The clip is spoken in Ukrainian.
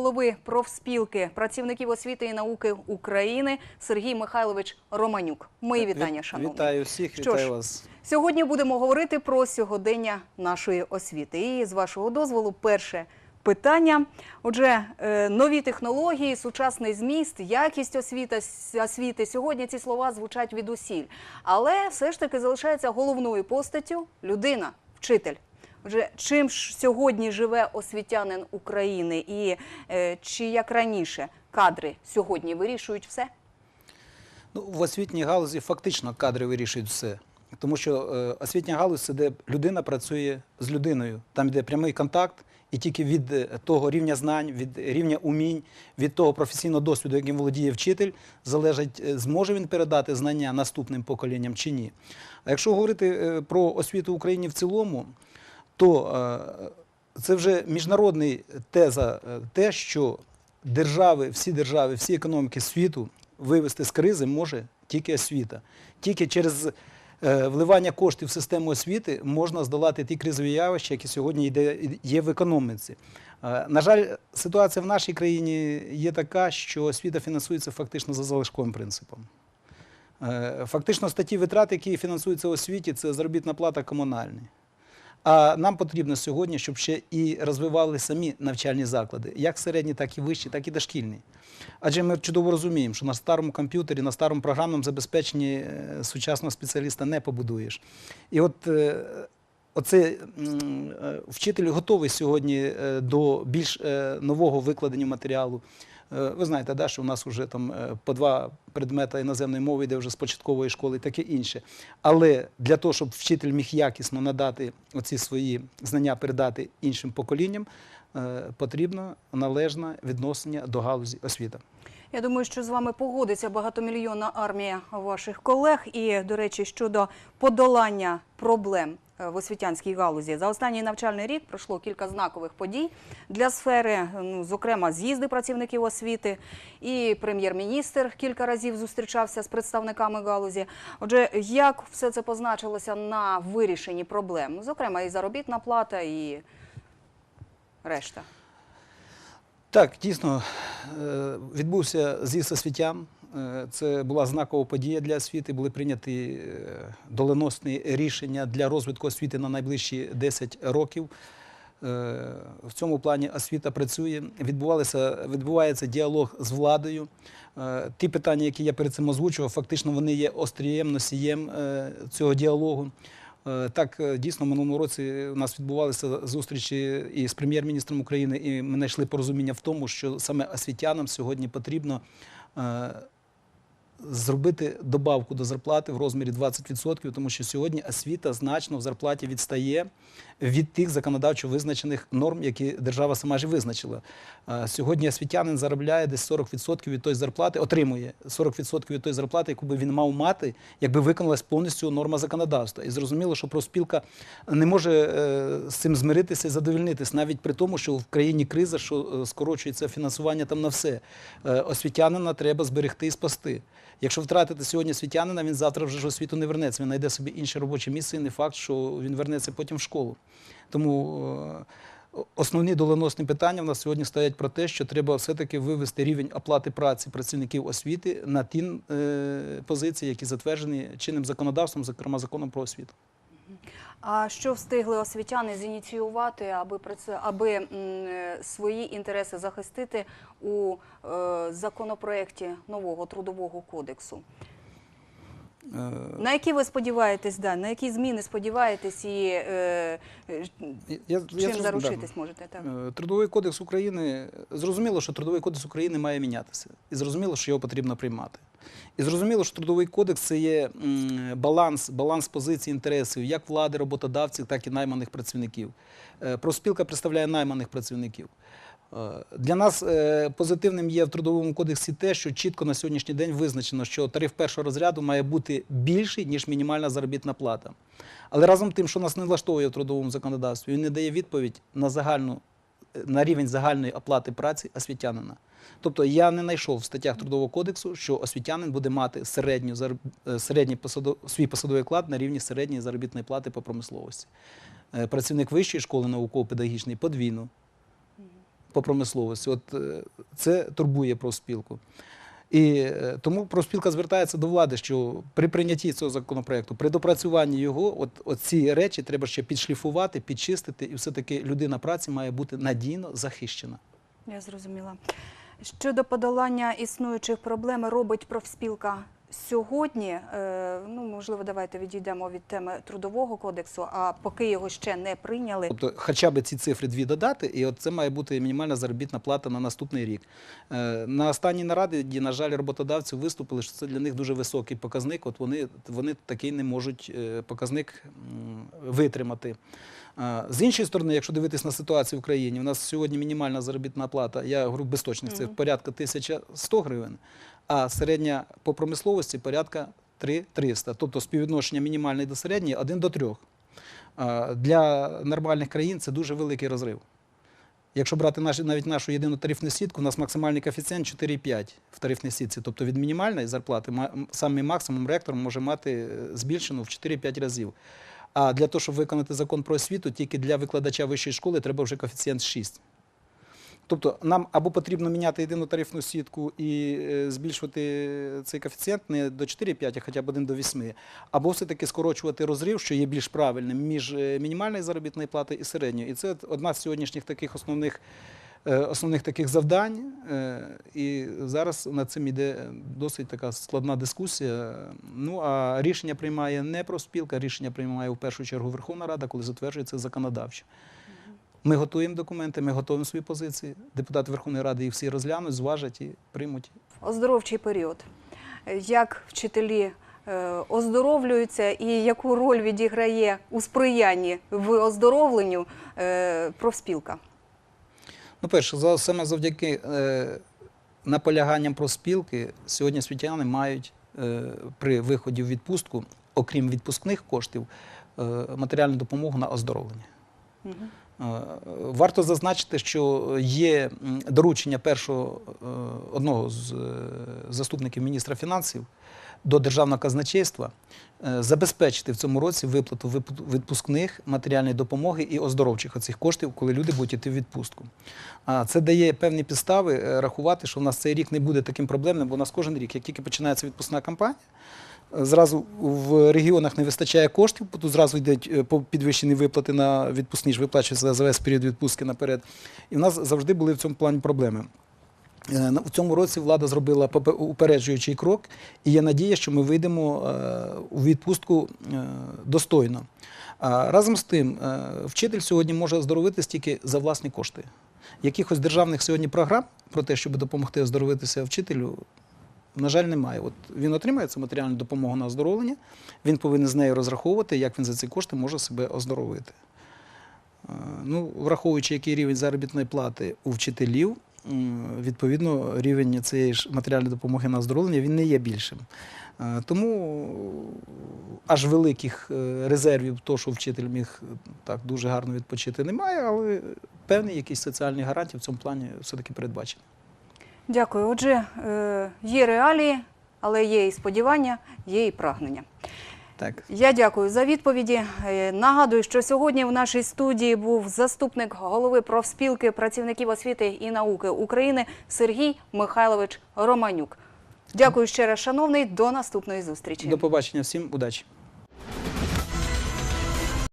голови профспілки працівників освіти і науки України Сергій Михайлович Романюк. Мої вітання, Віт- шановні. Вітаю всіх, Що ж, вас. Сьогодні будемо говорити про сьогодення нашої освіти. І з вашого дозволу, перше питання. Отже, е, нові технології, сучасний зміст, якість освіта, с- освіти. Сьогодні ці слова звучать від усіль. Але все ж таки залишається головною постаттю людина, вчитель. Отже, чим ж сьогодні живе освітянин України і е, чи як раніше кадри сьогодні вирішують все? Ну, в освітній галузі фактично кадри вирішують все. Тому що е, освітня галузь це де людина працює з людиною, там йде прямий контакт, і тільки від е, того рівня знань, від рівня умінь, від того професійного досвіду, яким володіє вчитель, залежить, е, зможе він передати знання наступним поколінням чи ні. А якщо говорити е, про освіту в Україні в цілому, то е, це вже міжнародний теза, е, те, що держави, всі держави, всі економіки світу вивести з кризи може тільки освіта. Тільки через е, вливання коштів в систему освіти можна здолати ті кризові явища, які сьогодні є в економіці. На жаль, ситуація в нашій країні є така, що освіта фінансується фактично за залишковим принципом. Фактично статті витрат, які фінансуються в освіті, це заробітна плата комунальні. А нам потрібно сьогодні, щоб ще і розвивали самі навчальні заклади, як середні, так і вищі, так і дошкільні. Адже ми чудово розуміємо, що на старому комп'ютері, на старому програмному забезпеченні е, сучасного спеціаліста не побудуєш. І от е, оце е, вчитель готовий сьогодні до більш нового викладення матеріалу. Е, Ви знаєте, да, що у нас вже там е, по два предмета іноземної мови йде вже з початкової школи таке інше. Але для того, щоб вчитель міг якісно надати оці свої знання, передати іншим поколінням, е, потрібно належне відношення до галузі освіти. Я думаю, що з вами погодиться багатомільйонна армія ваших колег. І, до речі, щодо подолання проблем в освітянській галузі. За останній навчальний рік пройшло кілька знакових подій для сфери, ну, зокрема, з'їзди працівників освіти. І прем'єр-міністр кілька разів зустрічався з представниками галузі. Отже, як все це позначилося на вирішенні проблем? Зокрема, і заробітна плата, і решта. Так, дійсно е, відбувся з'їзд освітян. Е, Це була знакова подія для освіти. Були прийняті е, доленосні рішення для розвитку освіти на найближчі 10 років. Е, В цьому плані освіта працює. Відбувалося, відбувається діалог з владою. Ті питання, які я перед цим озвучував, фактично вони є острієм, носієм цього діалогу. Так, дійсно, в минулому році у нас відбувалися зустрічі і з прем'єр-міністром України, і ми знайшли порозуміння в тому, що саме освітянам сьогодні потрібно зробити добавку до зарплати в розмірі 20%, тому що сьогодні освіта значно в зарплаті відстає від тих законодавчо визначених норм, які держава сама ж визначила. Сьогодні освітянин заробляє десь 40% від тої зарплати, отримує 40% від тої зарплати, яку би він мав мати, якби виконалась повністю норма законодавства. І зрозуміло, що профспілка не може е, з цим змиритися і задовольнитись, навіть при тому, що в країні криза, що е, скорочується фінансування там на все. Е, Освітянина треба зберегти і спасти. Якщо втратити сьогодні освітянина, він завтра вже ж освіту не вернеться. Він знайде собі інше робоче місце, і не факт, що він вернеться потім в школу. Тому е, основні доленосні питання в нас сьогодні стоять про те, що треба все-таки вивести рівень оплати праці працівників освіти на ті е, позиції, які затверджені чинним законодавством, зокрема законом про освіту. А що встигли освітяни зініціювати, аби про це, аби свої інтереси захистити у е, законопроекті нового трудового кодексу? Е, На які ви сподіваєтесь, да, на які зміни сподіваєтесь і е, я- я чим зрозумів, заручитись можете? Так. Е, Трудовий кодекс України зрозуміло, що трудовий кодекс України має мінятися, і зрозуміло, що його потрібно приймати. І зрозуміло, що трудовий кодекс це є баланс, баланс позицій інтересів як влади, роботодавців, так і найманих працівників. Е, Профспілка представляє найманих працівників. Е, Для нас е, позитивним є в трудовому кодексі те, що чітко на сьогоднішній день визначено, що тариф першого розряду має бути більший, ніж мінімальна заробітна плата. Але разом тим, що нас не влаштовує в трудовому законодавстві, він не дає відповідь на загальну на рівень загальної оплати праці освітянина. Тобто я не знайшов в статтях Трудового кодексу, що освітянин буде мати середню, е, середній посадо- свій посадовий оклад на рівні середньої заробітної плати по промисловості. Е, Працівник вищої школи науково-педагогічної подвійно по промисловості. От е, це турбує профспілку. І е, тому профспілка звертається до влади, що при прийнятті цього законопроекту, при допрацюванні його, от, от ці речі треба ще підшліфувати, підчистити, і все-таки людина праці має бути надійно захищена. Я зрозуміла. Щодо подолання існуючих проблем робить профспілка сьогодні. Е, ну, можливо, давайте відійдемо від теми трудового кодексу, а поки його ще не прийняли. Тобто, хоча б ці цифри дві додати, і от це має бути мінімальна заробітна плата на наступний рік. Е, На останній нараді, на жаль, роботодавці виступили, що це для них дуже високий показник. От вони, вони такий не можуть е, показник витримати. З іншої сторони, якщо дивитись на ситуацію в країні, у нас сьогодні мінімальна заробітна плата, я говорю без точних цифр, Мгм. порядка 1100 гривень, а середня по промисловості порядка 3300. Тобто співвідношення мінімальної до середньої 1 до 3. Для нормальних країн це дуже великий розрив. Якщо брати наші, навіть нашу єдину тарифну сітку, у нас максимальний коефіцієнт 4,5 в тарифній сітці. Тобто від мінімальної зарплати самий максимум ректор може мати е, збільшену в 4-5 разів. А для того, щоб виконати закон про освіту, тільки для викладача вищої школи треба вже коефіцієнт 6. Тобто нам або потрібно міняти єдину тарифну сітку і е, збільшувати цей коефіцієнт не до 4,5, а хоча б 1 до 8, або все-таки скорочувати розрив, що є більш правильним між е, мінімальною заробітною платою і середньою. І це одна з сьогоднішніх таких основних, е, основних таких завдань. І зараз над цим йде досить така складна дискусія. Ну а рішення приймає не профспілка, рішення приймає в першу чергу Верховна Рада, коли затверджується законодавчо. Ми готуємо документи, ми готуємо свої позиції. Депутати Верховної Ради їх всі розглянуть, зважать і приймуть. Оздоровчий період. Як вчителі е, оздоровлюються і яку роль відіграє у сприянні в оздоровленню е, профспілка? Ну, перше, саме завдяки е, наполяганням профспілки, сьогодні освітяни мають при виході в відпустку, окрім відпускних коштів, матеріальну допомогу на оздоровлення. Мгм. Е, Варто зазначити, що є доручення першого е, одного з е, заступників міністра фінансів до державного казначейства е, забезпечити в цьому році виплату відпускних матеріальної допомоги і оздоровчих оцих коштів, коли люди будуть йти в відпустку. Це дає певні підстави е, рахувати, що в нас цей рік не буде таким проблемним, бо у нас кожен рік, як тільки починається відпускна кампанія. Зразу в регіонах не вистачає коштів, бо тут зразу йдуть е, підвищені виплати на відпускні ж виплачуються за весь період відпустки наперед. І в нас завжди були в цьому плані проблеми. Е, В цьому році влада зробила упереджуючий крок, і є надія, що ми вийдемо е, у відпустку е, достойно. Разом з тим, вчитель сьогодні може оздоровитись тільки за власні кошти. Якихось державних сьогодні програм про те, щоб допомогти оздоровитися вчителю, на жаль, немає. От він отримає цю матеріальну допомогу на оздоровлення, він повинен з нею розраховувати, як він за ці кошти може себе оздоровити. Ну, враховуючи, який рівень заробітної плати у вчителів, відповідно, рівень цієї ж матеріальної допомоги на оздоровлення він не є більшим. Е, Тому аж великих е, резервів, то, що вчитель міг е, так дуже гарно відпочити, немає, але певні якісь соціальні гарантії в цьому плані все-таки передбачені. Дякую. Отже, є реалії, але є і сподівання, є і прагнення. Так. Я дякую за відповіді. Е, Нагадую, що сьогодні в нашій студії був заступник голови профспілки працівників освіти і науки України Сергій Михайлович Романюк. Дякую ще раз, шановний. До наступної зустрічі. До побачення всім, удачі.